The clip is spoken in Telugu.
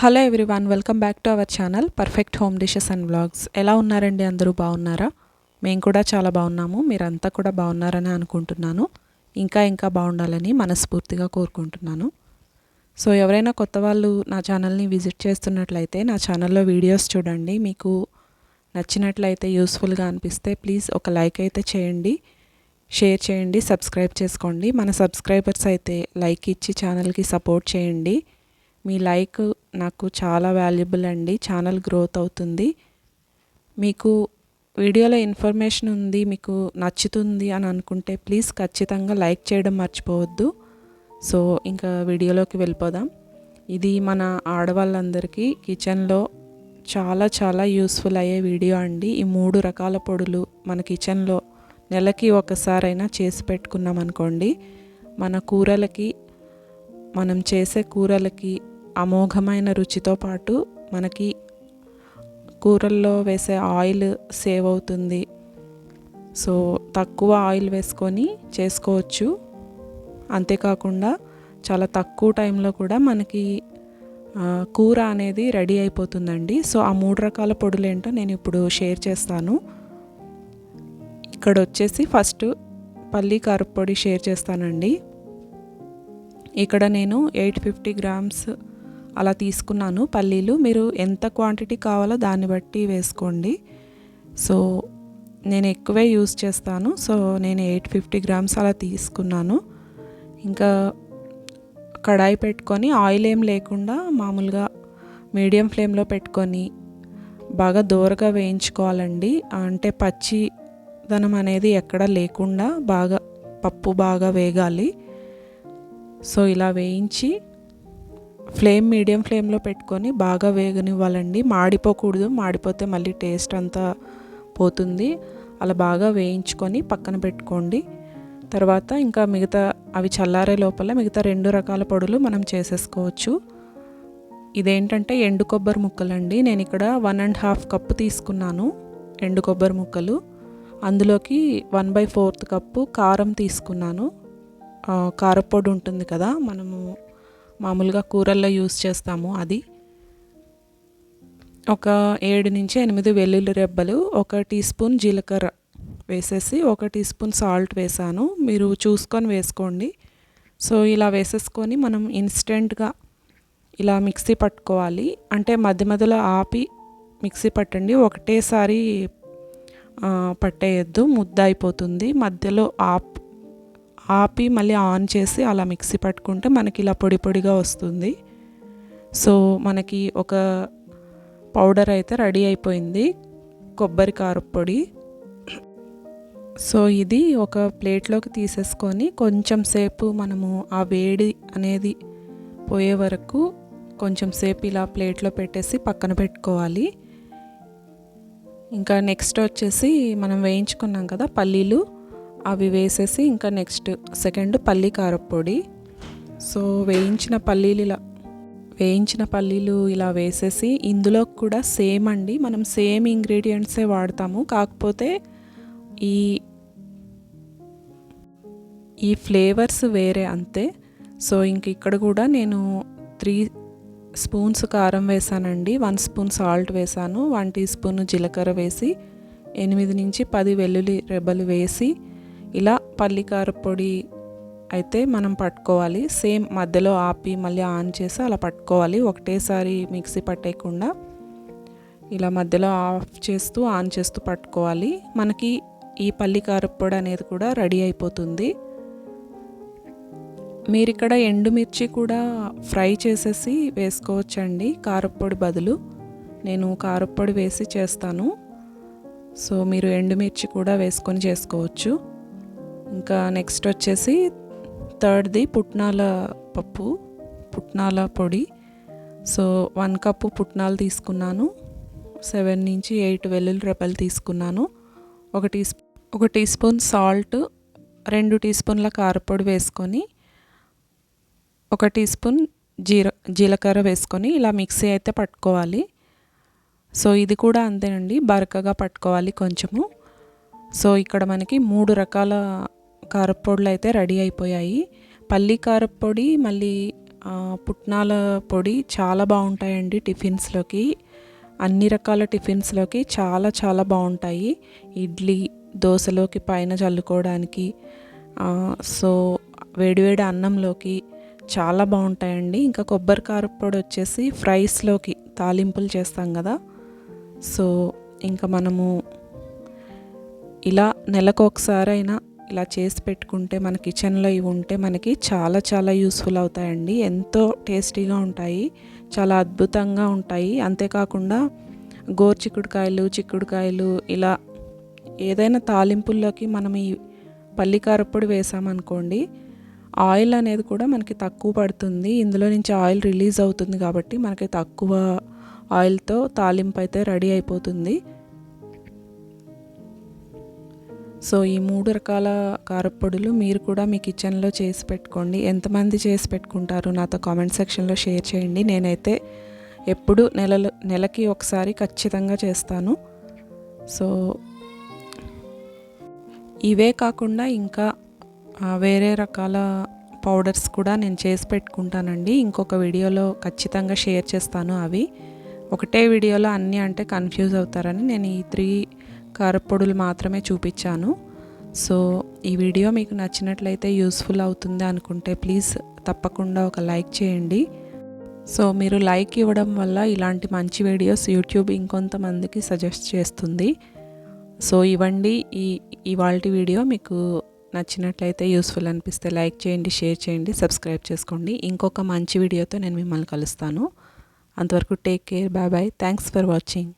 Hello everyone welcome back to our channel perfect home dishes and vlogs ఎలా ఉన్నారండి? అందరూ బాగున్నారా? మేము కూడా చాలా బాగున్నాము. మీరంతా కూడా బాగున్నారని అనుకుంటున్నాను. ఇంకా ఇంకా బాగుండాలని మనస్ఫూర్తిగా కోరుకుంటున్నాను. సో ఎవరైనా కొత్త వాళ్ళు నా ఛానల్ని విజిట్ చేస్తున్నట్లయితే నా ఛానల్లో వీడియోస్ చూడండి. మీకు నచ్చినట్లయితే యూస్ఫుల్గా అనిపిస్తే ప్లీజ్ ఒక లైక్ అయితే చేయండి. షేర్ చేయండి సబ్స్క్రైబ్ చేసుకోండి. మన సబ్స్క్రైబర్స్ అయితే లైక్ ఇచ్చి ఛానల్కి సపోర్ట్ చేయండి. మీ లైక్ నాకు చాలా వాల్యుబుల్ అండి. ఛానల్ గ్రోత్ అవుతుంది. మీకు వీడియోలో ఇన్ఫర్మేషన్ ఉంది మీకు నచ్చుతుంది అని అనుకుంటే ప్లీజ్ ఖచ్చితంగా లైక్ చేయడం మర్చిపోవద్దు. సో ఇంకా వీడియోలోకి వెళ్ళిపోదాం. ఇది మన ఆడవాళ్ళందరికీ కిచెన్లో చాలా చాలా యూస్ఫుల్ అయ్యే వీడియో అండి. ఈ మూడు రకాల పొడులు మన కిచెన్లో నెలకి ఒకసారైనా చేసి పెట్టుకున్నాం అనుకోండి మన కూరలకి మనం చేసే కూరలకి అమోఘమైన రుచితో పాటు మనకి కూరల్లో వేసే ఆయిల్ సేవ్ అవుతుంది. సో తక్కువ ఆయిల్ వేసుకొని చేసుకోవచ్చు. అంతేకాకుండా చాలా తక్కువ టైంలో కూడా మనకి కూర అనేది రెడీ అయిపోతుందండి. సో ఆ మూడు రకాల పొడులు ఏంటో నేను ఇప్పుడు షేర్ చేస్తాను. ఇక్కడ వచ్చేసి ఫస్ట్ పల్లీ కారపొడి షేర్ చేస్తానండి. ఇక్కడ నేను ఎయిట్ ఫిఫ్టీ గ్రామ్స్ అలా తీసుకున్నాను. పల్లీలు మీరు ఎంత క్వాంటిటీ కావాలో దాన్ని బట్టి వేసుకోండి. సో నేను ఎక్కువే యూస్ చేస్తాను. సో నేను ఎయిట్ ఫిఫ్టీ గ్రామ్స్ అలా తీసుకున్నాను. ఇంకా కడాయి పెట్టుకొని ఆయిల్ ఏం లేకుండా మామూలుగా మీడియం ఫ్లేమ్లో పెట్టుకొని బాగా దూరగా వేయించుకోవాలండి. అంటే పచ్చి దనం అనేది ఎక్కడ లేకుండా బాగా పప్పు బాగా వేగాలి. సో ఇలా వేయించి ఫ్లేమ్ మీడియం ఫ్లేమ్లో పెట్టుకొని బాగా వేగనివ్వాలండి. మాడిపోకూడదు మాడిపోతే మళ్ళీ టేస్ట్ అంతా పోతుంది. అలా బాగా వేయించుకొని పక్కన పెట్టుకోండి. తర్వాత ఇంకా మిగతా అవి చల్లారే లోపల మిగతా రెండు రకాల పొడులు మనం చేసేసుకోవచ్చు. ఇదేంటంటే ఎండు కొబ్బరి ముక్కలండి. నేను ఇక్కడ వన్ అండ్ హాఫ్ కప్పు తీసుకున్నాను ఎండు కొబ్బరి ముక్కలు. అందులోకి వన్ బై ఫోర్త్ కప్పు కారం తీసుకున్నాను. కారపొడి ఉంటుంది కదా మనము మామూలుగా కూరల్లో యూస్ చేస్తాము అది. ఒక ఏడు నుంచి ఎనిమిది వెల్లుల్లి రెబ్బలు ఒక టీ స్పూన్ జీలకర్ర వేసేసి ఒక టీ స్పూన్ సాల్ట్ వేసాను. మీరు చూసుకొని వేసుకోండి. సో ఇలా వేసేసుకొని మనం ఇన్స్టెంట్గా ఇలా మిక్సీ పట్టుకోవాలి. అంటే మధ్య మధ్యలో ఆపి మిక్సీ పట్టండి. ఒకటేసారి పట్టేయద్దు. ముద్ద అయిపోతుంది మధ్యలో ఆప్ ఆపి మళ్ళీ ఆన్ చేసి అలా మిక్సీ పట్టుకుంటే మనకి ఇలా పొడి పొడిగా వస్తుంది. సో మనకి ఒక పౌడర్ అయితే రెడీ అయిపోయింది. కొబ్బరి కారపొడి సో ఇది ఒక ప్లేట్లోకి తీసేసుకొని కొంచెం సేపు మనము ఆ వేడి అనేది పోయే వరకు కొంచెం సేపు ఇలా ప్లేట్లో పెట్టేసి పక్కన పెట్టుకోవాలి. ఇంకా నెక్స్ట్ వచ్చేసి మనం వేయించుకున్నాం కదా పల్లీలు. అవి వేసేసి ఇంకా నెక్స్ట్ సెకండ్ పల్లీ కారపొడి. సో వేయించిన పల్లీలు ఇలా వేయించిన పల్లీలు ఇలా వేసేసి ఇందులో కూడా సేమ్ అండి. మనం సేమ్ ఇంగ్రీడియంట్సే వాడతాము. కాకపోతే ఈ ఈ ఫ్లేవర్స్ వేరే అంతే. సో ఇంక ఇక్కడ కూడా నేను త్రీ స్పూన్స్ కారం వేసానండి. వన్ స్పూన్ సాల్ట్ వేసాను. వన్ టీ స్పూన్ జీలకర్ర వేసి ఎనిమిది నుంచి పది వెల్లుల్లి రెబ్బలు వేసి ఇలా పల్లికార పొడి అయితే మనం పట్టుకోవాలి. సేమ్ మధ్యలో ఆపి మళ్ళీ ఆన్ చేసి అలా పట్టుకోవాలి. ఒకటేసారి మిక్సీ పట్టేయకుండా ఇలా మధ్యలో ఆఫ్ చేస్తూ ఆన్ చేస్తూ పట్టుకోవాలి. మనకి ఈ పల్లి పొడి అనేది కూడా రెడీ అయిపోతుంది. మీరు ఇక్కడ ఎండుమిర్చి కూడా ఫ్రై చేసేసి వేసుకోవచ్చండి. కారప్పొడి బదులు నేను కారప్పొడి వేసి చేస్తాను. సో మీరు ఎండుమిర్చి కూడా వేసుకొని చేసుకోవచ్చు. ఇంకా నెక్స్ట్ వచ్చేసి థర్డ్ది పుట్నాల పప్పు పుట్నాల పొడి. సో వన్ కప్పు పుట్నాలు తీసుకున్నాను. సెవెన్ నుంచి ఎయిట్ వెల్లుల్లి రెబ్బలు తీసుకున్నాను. ఒక టీ ఒక టీ స్పూన్ సాల్ట్ రెండు టీ స్పూన్ల కారపొడి వేసుకొని ఒక టీ స్పూన్ జీర జీలకర్ర వేసుకొని ఇలా మిక్సీ అయితే పట్టుకోవాలి. సో ఇది కూడా అంతేనండి బరకగా పట్టుకోవాలి కొంచెము. సో ఇక్కడ మనకి మూడు రకాల కారపొడులు అయితే రెడీ అయిపోయాయి. పల్లి కారపొడి మళ్ళీ పుట్నాల పొడి చాలా బాగుంటాయండి టిఫిన్స్లోకి. అన్ని రకాల టిఫిన్స్లోకి చాలా చాలా బాగుంటాయి. ఇడ్లీ దోశలోకి పైన చల్లుకోవడానికి సో వేడివేడి అన్నంలోకి చాలా బాగుంటాయండి. ఇంకా కొబ్బరి కారప్పొడి వచ్చేసి ఫ్రైస్లోకి తాలింపులు చేస్తాం కదా. సో ఇంకా మనము ఇలా నెలకు ఒకసారైనా ఇలా చేసి పెట్టుకుంటే మన కిచెన్లో ఇవి ఉంటే మనకి చాలా చాలా యూస్ఫుల్ అవుతాయండి. ఎంతో టేస్టీగా ఉంటాయి. చాలా అద్భుతంగా ఉంటాయి. అంతేకాకుండా గోరు చిక్కుడుకాయలు చిక్కుడుకాయలు ఇలా ఏదైనా తాలింపుల్లోకి మనం ఈ పల్లికారప్పుడు వేసామనుకోండి ఆయిల్ అనేది కూడా మనకి తక్కువ పడుతుంది. ఇందులో నుంచి ఆయిల్ రిలీజ్ అవుతుంది కాబట్టి మనకి తక్కువ ఆయిల్తో తాలింపు అయితే రెడీ అయిపోతుంది. సో ఈ మూడు రకాల కారప్పొడులు మీరు కూడా మీ కిచెన్లో చేసి పెట్టుకోండి. ఎంతమంది చేసి పెట్టుకుంటారు నాతో కామెంట్ సెక్షన్లో షేర్ చేయండి. నేనైతే ఎప్పుడు నెలలు నెలకి ఒకసారి ఖచ్చితంగా చేస్తాను. సో ఇవే కాకుండా ఇంకా వేరే రకాల పౌడర్స్ కూడా నేను చేసి పెట్టుకుంటానండి. ఇంకొక వీడియోలో ఖచ్చితంగా షేర్ చేస్తాను అవి. ఒకటే వీడియోలో అన్నీ అంటే కన్ఫ్యూజ్ అవుతారని నేను ఈ త్రీ కారపొడులు మాత్రమే చూపించాను. సో ఈ వీడియో మీకు నచ్చినట్లయితే యూస్ఫుల్ అవుతుంది అనుకుంటే ప్లీజ్ తప్పకుండా ఒక లైక్ చేయండి. సో మీరు లైక్ ఇవ్వడం వల్ల ఇలాంటి మంచి వీడియోస్ యూట్యూబ్ ఇంకొంతమందికి సజెస్ట్ చేస్తుంది. సో ఇవ్వండి. ఈ ఇవాళ వీడియో మీకు నచ్చినట్లయితే యూస్ఫుల్ అనిపిస్తే లైక్ చేయండి షేర్ చేయండి సబ్స్క్రైబ్ చేసుకోండి. ఇంకొక మంచి వీడియోతో నేను మిమ్మల్ని కలుస్తాను. అంతవరకు take care. Bye bye. Thanks for watching.